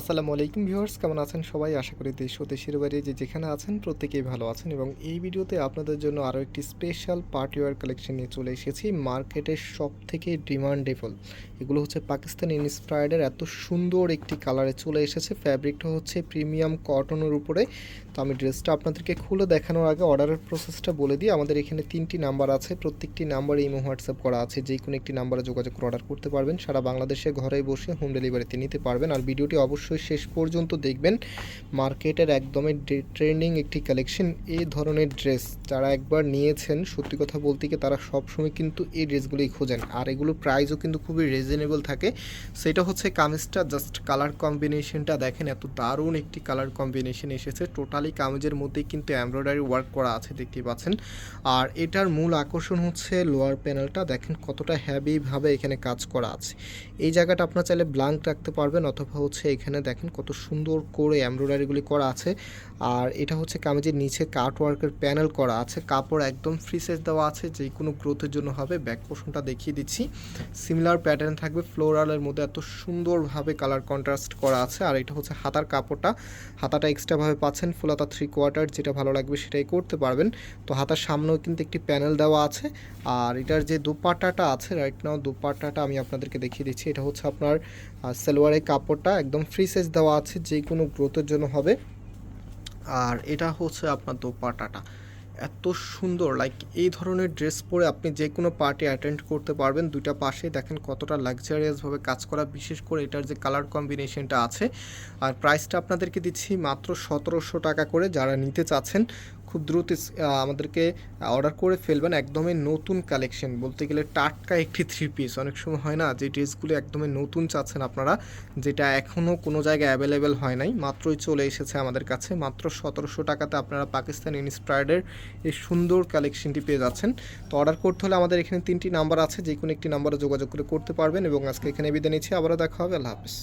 আসসালামু আলাইকুম ভিউয়ার্স, কেমন আছেন সবাই? আশা করি দেশ ও দেশের বাইরে যে যেখানে আছেন প্রত্যেকেই ভালো আছেন এবং এই ভিডিওতে আপনাদের জন্য আরও একটি স্পেশাল পার্টিওয়ার কালেকশন নিয়ে চলে এসেছি। মার্কেটের সব থেকে ডিমান্ডেবল এগুলো হচ্ছে পাকিস্তান ইন্সপায়ার্ডের এত সুন্দর একটি কালারে চলে এসেছে। ফ্যাব্রিকটা হচ্ছে প্রিমিয়াম কটনের উপরে। তো আমি ড্রেসটা আপনাদেরকে খুলে দেখানোর আগে অর্ডারের প্রসেসটা বলে দিই। আমাদের এখানে তিনটি নাম্বার আছে। প্রত্যেকটি নাম্বারে ইমো হোয়াটসঅ্যাপ করা আছে। যে কোনো একটি নাম্বারে যোগাযোগ করে অর্ডার করতে পারবেন। সারা বাংলাদেশে ঘরে বসে হোম ডেলিভারিতে নিতে পারবেন। আর ভিডিওটি অবশ্যই শেষ পর্যন্ত দেখবেন মার্কেটের একদমই ট্রেন্ডিং একটি কালেকশন এই ধরনের ড্রেস। যারা একবার নিয়েছেন, সত্যি কথা বলতে গিয়ে তারা সবসময় কিন্তু এই ড্রেসগুলোই খোঁজেন। আর এগুলো প্রাইসও কিন্তু খুবই রিজনেবল থাকে। সেটা হচ্ছে কামিজটা জাস্ট কালার কম্বিনেশনটা দেখেন, এত দারুণ একটি কালার কম্বিনেশন এসেছে। টোটালি কামিজের মধ্যেই কিন্তু এমব্রয়ডারি ওয়ার্ক করা আছে, দেখতে পাচ্ছেন। আর এটার মূল আকর্ষণ হচ্ছে লোয়ার প্যানেলটা দেখেন কতটা হ্যাভিভাবে এখানে কাজ করা আছে। এই জায়গাটা আপনার চাইলে ব্লাঙ্ক রাখতে পারবেন, অথবা হচ্ছে এখানে দেখেন কত সুন্দর করে এমব্রয়ডারিগুলি করা আছে। আর এটা হচ্ছে কামিজের নিচে কাট ওয়ার্কের প্যানেল করা আছে। কাপড় একদম ফ্রি সাইজ দেওয়া আছে যে কোনো গ্রোথের জন্য হবে। ব্যাক পোর্শনটা দেখিয়ে দিচ্ছি। সিমিলার প্যাটার্ন থাকবে। ফ্লোরালের মধ্যে এত সুন্দরভাবে কালার কন্ট্রাস্ট করা আছে। আর এটা হচ্ছে হাতার কাপড়টা। হাতাটা এক্সট্রাভাবে পাচ্ছেন। ফুলাতা থ্রি কোয়ার্টার যেটা ভালো লাগবে সেটাই করতে পারবেন। তো হাতার সামনেও কিন্তু একটি প্যানেল দেওয়া আছে। আর এটার যে দুপাট্টাটা আছে রাইট নাও দুপাট্টাটা আমি আপনাদেরকে দেখিয়ে দিচ্ছি। এটা হচ্ছে আপনার সালোয়ারের কাপড়টা একদম ফ্রি সাইজ দেওয়া আছে, যে কোনো গ্রোথের জন্য হবে। আর এটা হচ্ছে আপনার দোপাটাটা এত সুন্দর লাইক এই ধরনের ড্রেস পরে আপনি যে কোনো পার্টি অ্যাটেন্ড করতে পারবেন। দুইটা পাশে দেখেন কতটা লাক্সারিয়াসভাবে কাজ করা। বিশেষ করে এটার যে কালার কম্বিনেশনটা আছে। আর প্রাইসটা আপনাদেরকে দিচ্ছি মাত্র সতেরোশো টাকা করে। যারা নিতে চাচ্ছেন খুব দ্রুত আমাদেরকে অর্ডার করে ফেলবেন একদমই নতুন কালেকশন বলতে গেলে টাটকা একটি থ্রি পিস অনেক সময় হয় না যে ড্রেসগুলো একদমই নতুন চাচ্ছেন আপনারা, যেটা এখনও কোনো জায়গায় অ্যাভেলেবেল হয় নাই। মাত্রই চলে এসেছে আমাদের কাছে। মাত্র সতেরোশো টাকাতে আপনারা পাকিস্তান ইন্সপায়ার্ডের এই সুন্দর কালেকশনটি পেয়ে যাচ্ছেন। তো অর্ডার করতে হলে আমাদের এখানে তিনটি নাম্বার আছে যে কোনো একটি নাম্বারে যোগাযোগ করে করতে পারবেন। এবং আজকে এখানে বিদায় নিচ্ছি। আবারও দেখা হবে। আল্লাহ হাফিজ।